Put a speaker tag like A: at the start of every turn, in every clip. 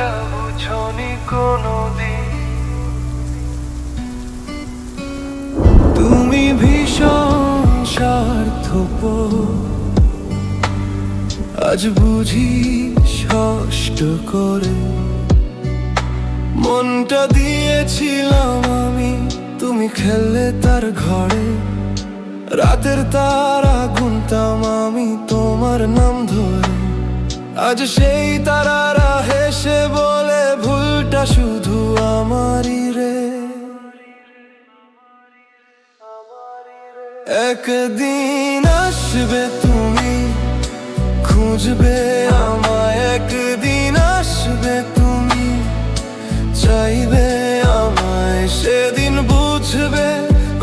A: এটা বুঝনি কোনোদিন। তুমি ভীষণ স্বার্থপর। আজ বুঝি ষষ্ঠ করে। মনটা দিয়েছিলাম আমি, তুমি খেললে তার ঘরে। রাতের তারা গুনতাম আমি তোমার নাম ধরে। আজ সেই তারারা শুধু আমারই রে। একদিন আসবে তুমি, খুঁজবে আমায়। একদিন আসবে তুমি, চাইবে আমায়। সেদিন বুঝবে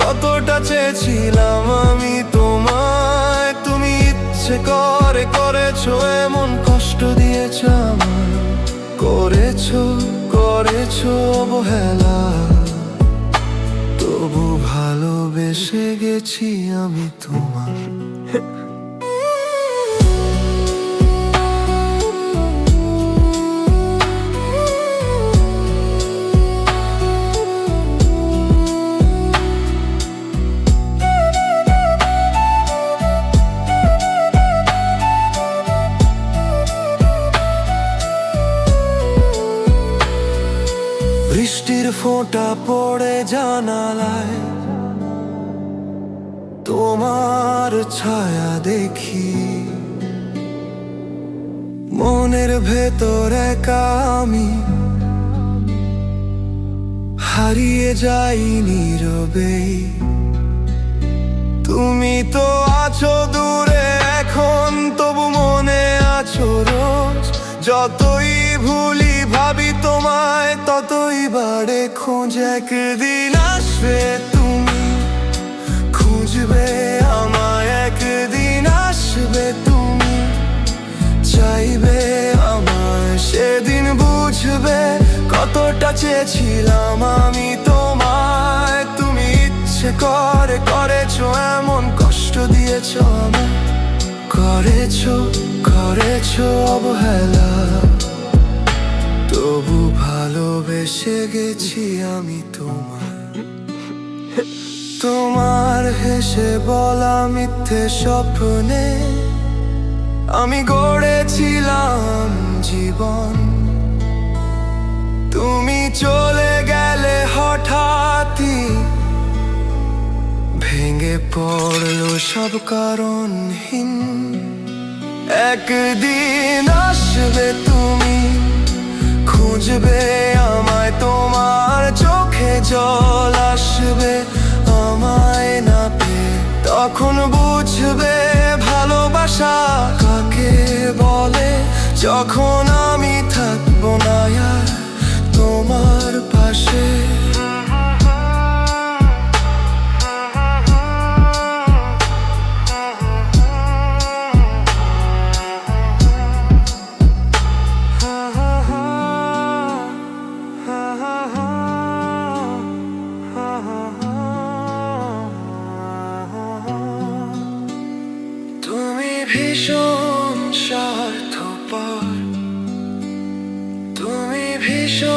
A: কতটা চেয়েছিলাম আমি তোমায়। তুমি ইচ্ছে করে করেছ, এমন কষ্ট দিয়েছ আমায়। করেছ করেছ অবহেলা তবু ভালোবেসে গেছি আমি তোমার বৃষ্টির ফোঁটা পড়ে জানালায়। তোমার ছায়া দেখি। মনের ভেতর একা আমি। হারিয়ে যাই নীরবেই তুমি তো আছো দূরে এখন, তবু মনে আছো রোজ। যতই ভুলি বাড়ে খোঁজ একদিন আসবে তুমি। খুঁজবে আমায় একদিন আসবে তুমি। চাইবে আমায়, সেদিন বুঝবে কতটা চেয়েছিলাম আমি তোমায়। তুমি ইচ্ছে করে করেছ, এমন কষ্ট দিয়েছ আমায়। করেছ করেছ অবহেলা। তবু ভালোবেসে গেছি আমি তোমায়। তোমার হেসে বলা মিথ্যে স্বপ্নে আমি গড়েছিলাম জীবন। তুমি চলে গেলে হঠাৎই ভেঙে পড়ল সব কারণহীন। একদিন আসবে খুঁজবে আমায় তোমার চোখে জল আসবে, আমায় না তখন বুঝবে ভালোবাসা কাকে বলে, যখন আমি থাকব না তোমার পাশে। ভীষণ স্বার্থপর তুমি ভীষণ